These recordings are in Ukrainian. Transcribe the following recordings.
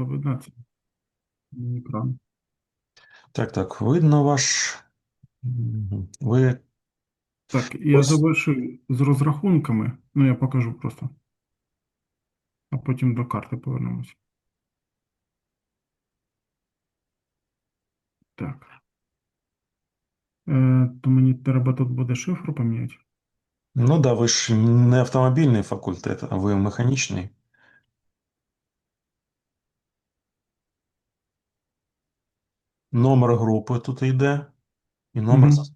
то видно це екран. Так, так, видно ваш. Ви Так, я Ось. завершую з розрахунками. Ну, я покажу просто. А потім до карти повернемось. Так. Е, то мені треба тут буде шифру поміняти. Ну да, ви ж не автомобільний факультет, а ви механічний. Номер групи тут йде. І номер. Мгм. зас-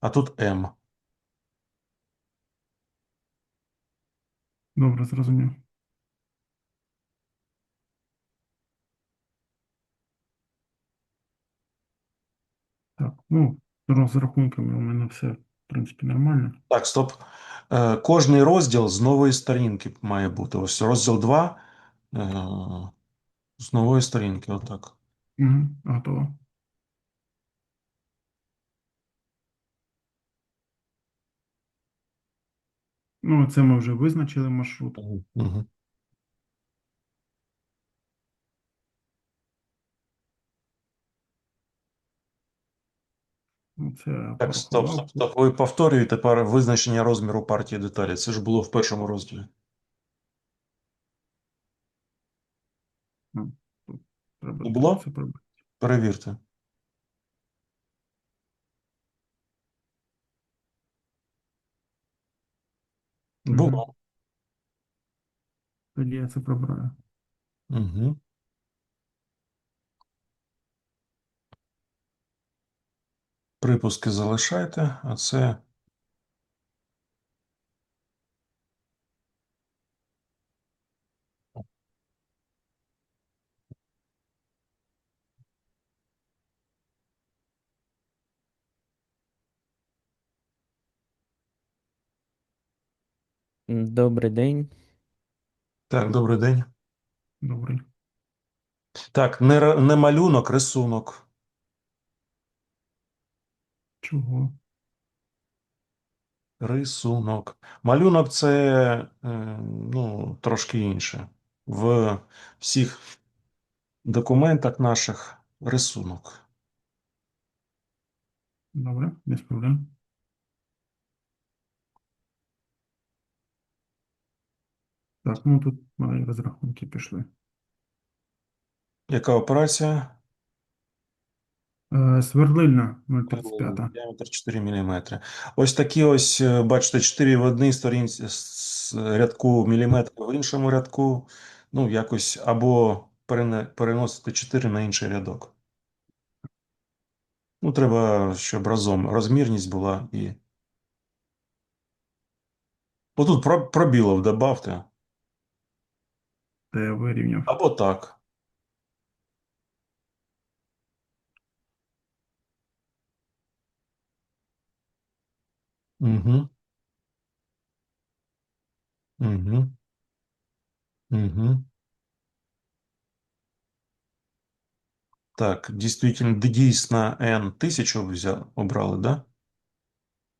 А тут М. Добре, зрозумів. Так, ну, з розрахунками у мене все, в принципі, нормально. Так, стоп. Е, Кожний розділ з нової сторінки має бути. Ось розділ 2 е, з нової сторінки. Отак. Угу, готово. Ну, це ми вже визначили маршрут. Угу. Це Так, стоп, порахував. стоп, стоп. Ви повторюєте тепер визначення розміру партії деталі. Це ж було в першому розділі. Не було? це прибрати. Перевірте. Було. Тоді я це прибираю. Угу. Припуски залишайте, а це Добрий день. так, добрий день. Добре. Так, не, ра- не малюнок, рисунок. Чого? Рисунок. Малюнок це е, ну, трошки інше. В всіх документах наших рисунок. Добре, без проблем. Так, ну тут мої розрахунки пішли. Яка операція? Е, Свердлильна 035. Діаметр 4 мм. Ось такі ось, е, бачите, 4 в одній сторінці з рядку міліметр в іншому рядку. Ну, якось або перене- переносити 4 на інший рядок. Ну, треба, щоб разом розмірність була і. Отут про- пробілов добавте. Та я вирівняв. Або так. Угу. Угу. Угу. Так, дійсно, дійсно N 1000 взяв, обрали, да?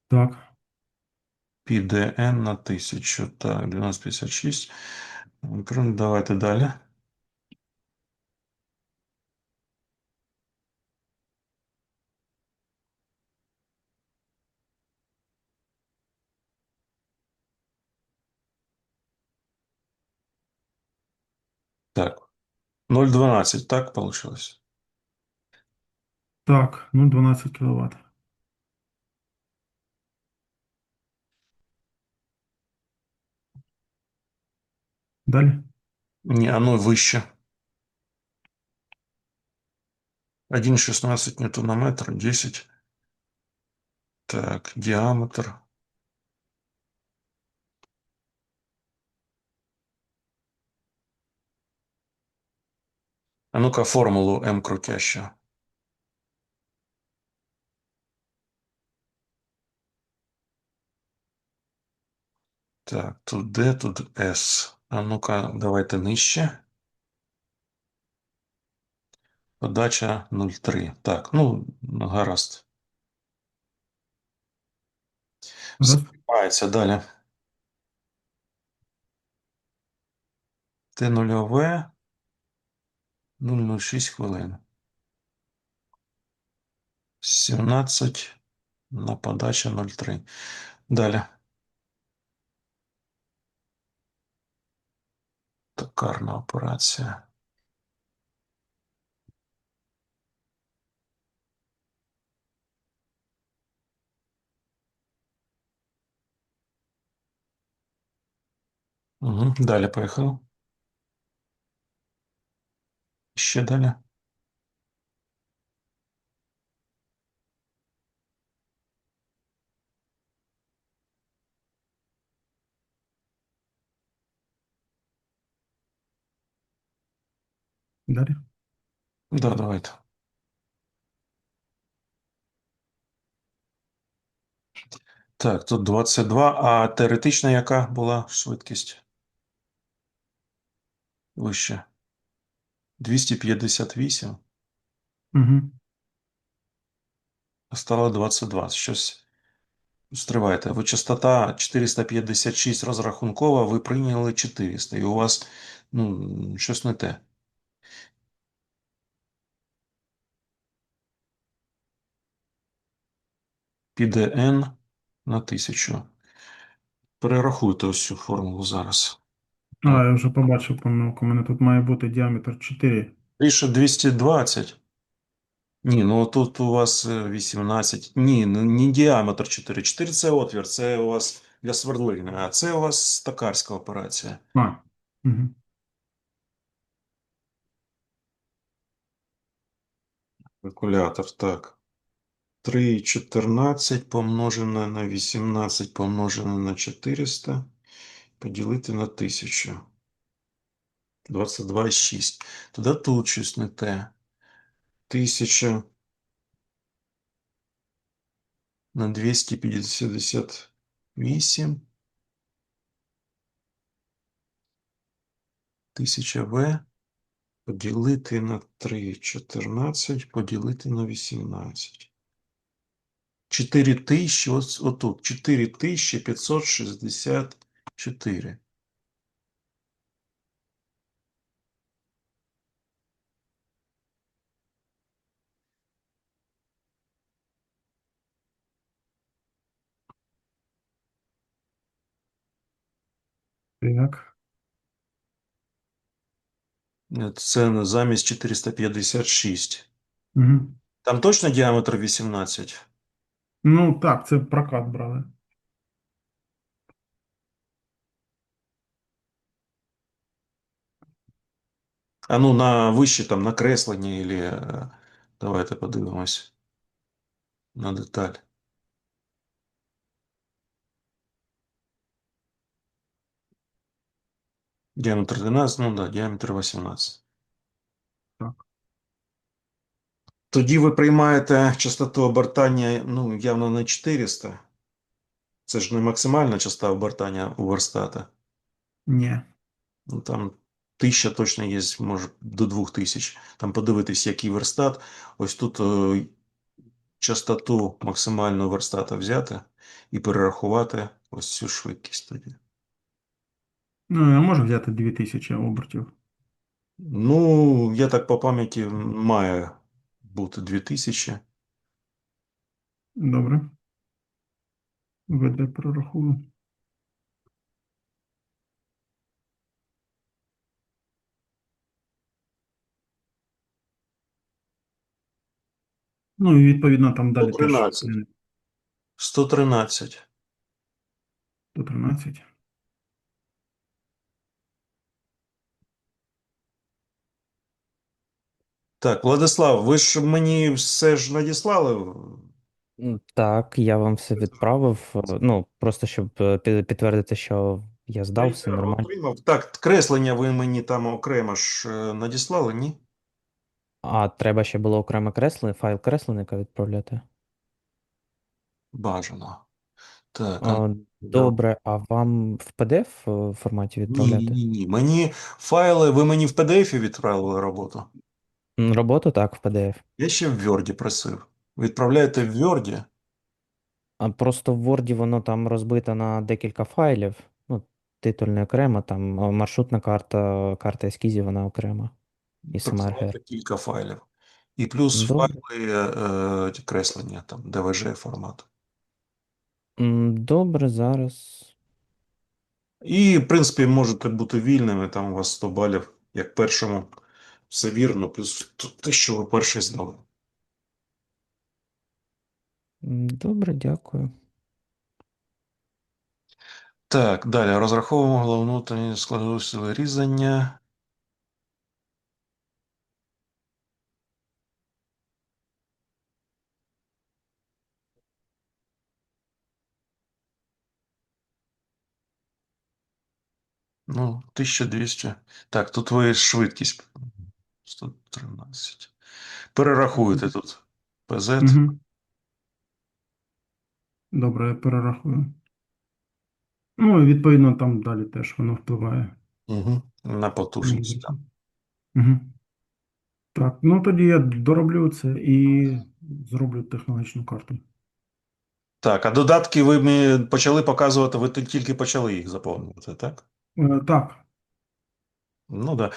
Так, Піде N на 1000. Так, 1256. Прям Давайте далі. Так. 0,12, так получилось? так, ну 12 кВт. Далі. Ні, а ну вище. 1,16 ньютонометр, 10. Так, діаметр. А ну-ка формулу М крутяща. Так, тут Д, тут С. А ну-ка, давайте нижче. Подача 0,3. Так, ну, гаразд. Приймається далі. Т нульове. 006 хвилин. 17 на подача 03. Далі. Токарна операція. Угу. Далі поїхали. Ще далі. Далі. Да, давайте. Так, тут 22, а теоретична яка була швидкість? Вище. 258, Угу. стало 22. Щось стривайте. Ви частота 456 розрахункова, ви прийняли 400, і у вас ну, щось не те. Піде n на 1000. Перерахуйте ось цю формулу зараз. А, я вже побачив помилку. У мене тут має бути діаметр 4. Більше 220. Ні, ну тут у вас е, 18. Ні, ну, не діаметр 4. 4 це отвір, це у вас для свердлини, а це у вас токарська операція. А. Угу. Калькулятор, так. 3,14 помножене на 18 помножене на 400 поділити на 1000. 22,6. Тоді тут щось не те. 1000 на 258. 1000 В поділити на 3,14 поділити на 18. 4000, ось отут, 4564. Так. Е, Це замість 456. Угу. Там точно діаметр 18? Ну так, це прокат брали. А ну на вище там накреслення, или е, давайте подивимось на деталь. Діаметр 12, ну да, діаметр 18. Тоді ви приймаєте частоту обертання, ну, явно не 400. Це ж не максимальна частота обертання у верстата. Ні. Ну, там тисяча точно є, може до двох тисяч. Там подивитись, який верстат. Ось тут е, частоту максимального верстата взяти і перерахувати ось цю швидкість тоді. Ну, я можу взяти 2000 обертів. Ну, я так по пам'яті має бути 2000. Добре. ВД прорахую. Ну і відповідно там далі теж 113. 113. 113. Так, Владислав, ви ж мені все ж надіслали? М, Так, я вам все відправив. е, Ну, просто щоб е, пі- підтвердити, що я здав, все нормально. отримав. Так, креслення ви мені там окремо ж е, надіслали, ні? А треба ще було окреме креслення, файл кресленника відправляти. Бажано. Так, а- А, добре, а вам в PDF е, форматі ні, відправляти? ні, ні. Мені файли, ви мені в PDF відправили роботу. Роботу так, в PDF. Я ще в Word просив. Відправляєте в Word? А просто в Word воно там розбито на декілька файлів. Ну, титульний окремо, там маршрутна карта, карта ескізів, вона окрема. і сама кілька файлів. І плюс Добре. файли е, ті креслення, там, DVG формат. Добре, зараз. І, в принципі, можете бути вільними, там у вас 100 балів, як першому. Все вірно, плюс те, що ви перший знали. Добре, дякую. Так, далі розраховуємо головну та складову сили різання. Ну, 1200. Так, тут ви швидкість 113. Перерахуєте тут PZ. Угу. Добре, я перерахую. Ну, і відповідно там далі теж воно впливає. Угу. На потужність. так. Угу. Так, ну тоді я дороблю це і зроблю технологічну карту. Так, а додатки ви почали показувати, ви тільки почали їх заповнювати, так? Е, так, Ну. Да.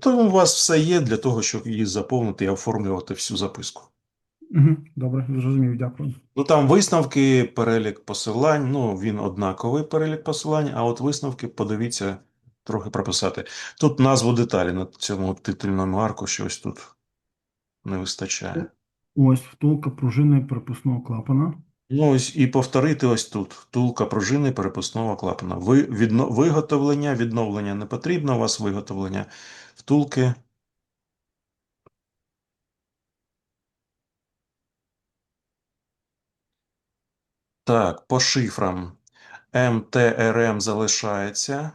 То у вас все є для того, щоб її заповнити і оформлювати всю записку. угу. Добре, зрозумів, дякую. Ну там висновки, перелік посилань, ну він однаковий перелік посилань, а от висновки, подивіться, трохи прописати. Тут назву деталі на цьому титульному аркуші ось тут не вистачає. Ось втулка пружини перепускного клапана. Ну ось і повторити ось тут. Втулка пружини перепускного клапана. Ви, відно, виготовлення, відновлення не потрібно, у вас виготовлення втулки. Так, по шифрам. МТРМ залишається.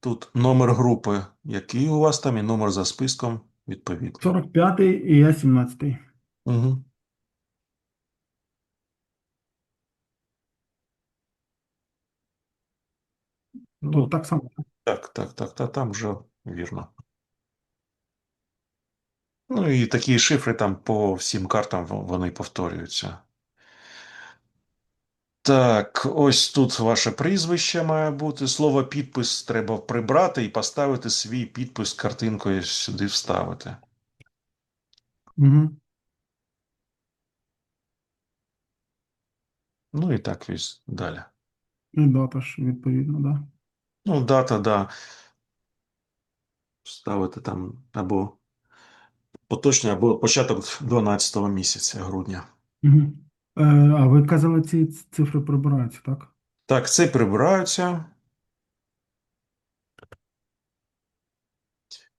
Тут номер групи, який у вас там, і номер за списком, відповідно. 45 і я 17. Угу. Ну, так само. так, так, так, та там вже вірно. Ну і такі шифри там по всім картам вони повторюються. Так, ось тут ваше прізвище має бути. Слово підпис треба прибрати і поставити свій підпис картинкою сюди вставити. Угу. Ну і так далі. І дата ж відповідно, да. Ну, дата, да. Ставити там або поточний, або початок 12 місяця грудня. Угу. Е, а ви казали, ці цифри прибираються, так? Так, це прибираються.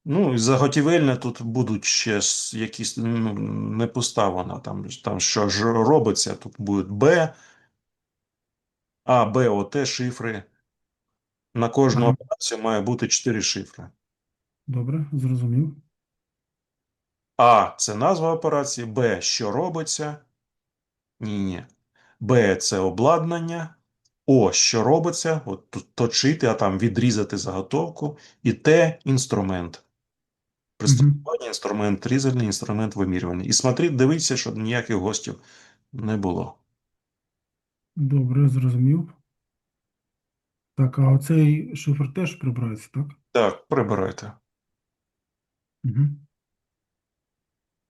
Ну, і заготівельне тут будуть ще якісь ну, не поставлено. Там, там що ж робиться, тут буде Б, А, Б, ОТ, шифри. На кожну Ага. операцію має бути 4 шифри. Добре, зрозумів. А це назва операції, Б що робиться. Ні, ні. Б це обладнання. О, що робиться, от точити, а там відрізати заготовку. І Т інструмент. Пристосування, інструмент різальний, інструмент вимірювання. І смотріть, дивіться, щоб ніяких гостів не було. Добре, зрозумів. Так, а оцей шифр теж прибирається, так? Так, прибирайте. Угу.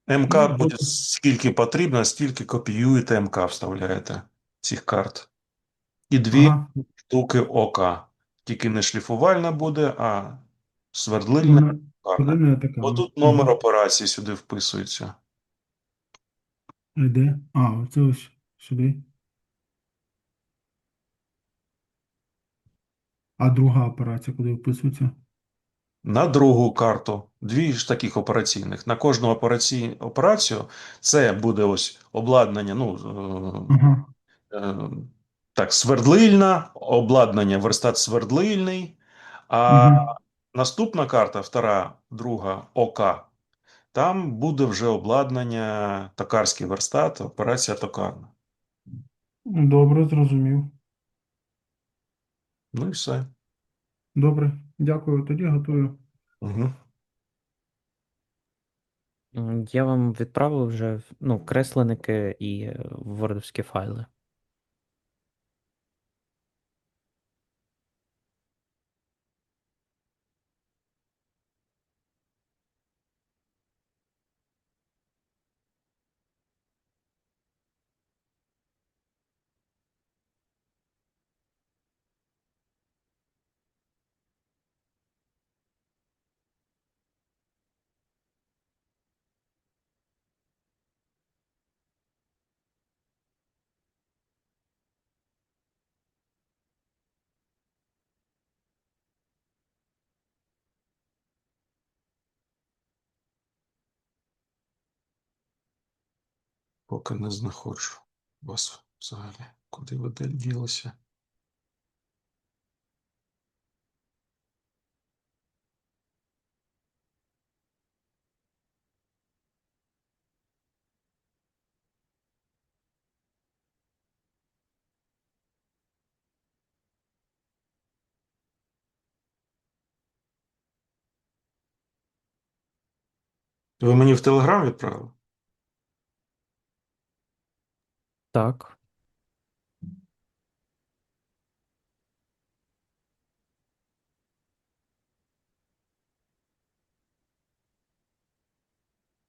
МК Ну, буде добре. скільки потрібно, стільки копіюєте МК, вставляєте цих карт. І дві Ага. штуки ОК. Тільки не шліфувальна буде, а свердлильна. Така. Отут номер операції сюди вписується. Де? А, оце ось сюди. А друга операція куди вписується? На другу карту дві ж таких операційних. На кожну операці... операцію це буде ось обладнання, ну, е, е, так, свердлильна, обладнання, верстат свердлильний, а Угу. наступна карта, втора, друга, ОК, там буде вже обладнання, токарський верстат, операція токарна. Добре, зрозумів. Ну і все. Добре, дякую. Тоді готую. Угу. Я вам відправив вже ну, кресленики і е, вордовські файли. Поки не знаходжу вас взагалі. Куди ви ділися? Ви мені в Телеграм відправили? Так.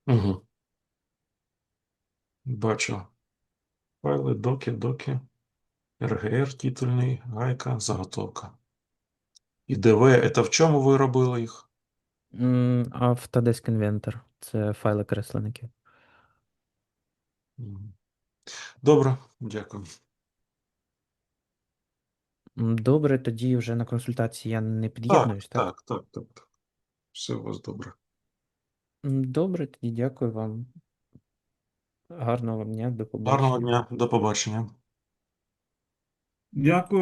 Угу. Бачу. Файли, доки, доки. РГР титульний, гайка, заготовка. І ДВ, це в чому ви робили їх? Autodesk Inventor. Це файли кресленників. Мгм. Добре, дякую. М, Добре, тоді вже на консультації я не Так, під'єднуюсь, так? так, так, так, так. Все у вас добре. М, Добре, тоді дякую вам. Гарного вам дня, до Гарного побачення. дня, до побачення. Дякую.